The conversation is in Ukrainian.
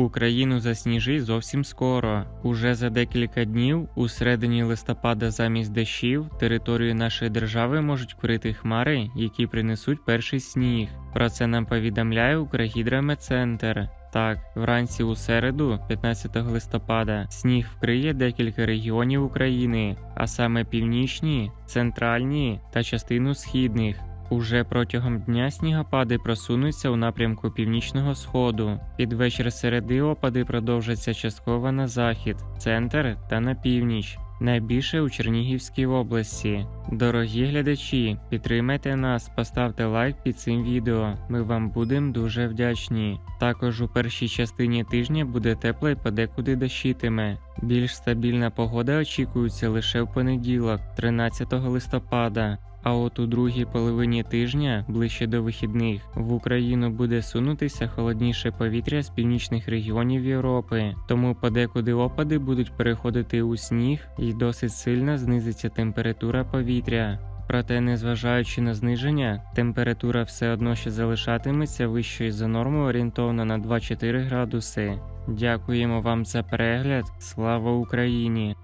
Україну засніжить зовсім скоро. Уже за декілька днів, у середині листопада, замість дощів, територію нашої держави можуть вкрити хмари, які принесуть перший сніг. Про це нам повідомляє Укргідрометцентр. Так, вранці у середу, 15 листопада, сніг вкриє декілька регіонів України, а саме північні, центральні та частину східних. Уже протягом дня снігопади просунуться у напрямку північного сходу. Під вечір середи опади продовжаться частково на захід, центр та на північ. Найбільше у Чернігівській області. Дорогі глядачі, підтримайте нас, поставте лайк під цим відео. Ми вам будемо дуже вдячні. Також у першій частині тижня буде тепло і подекуди дощитиме. Більш стабільна погода очікується лише в понеділок, 13 листопада. А от у другій половині тижня, ближче до вихідних, в Україну буде сунутися холодніше повітря з північних регіонів Європи, тому подекуди опади будуть переходити у сніг і досить сильно знизиться температура повітря. Проте, незважаючи на зниження, температура все одно ще залишатиметься вищою за норму орієнтовно на 2-4 градуси. Дякуємо вам за перегляд. Слава Україні!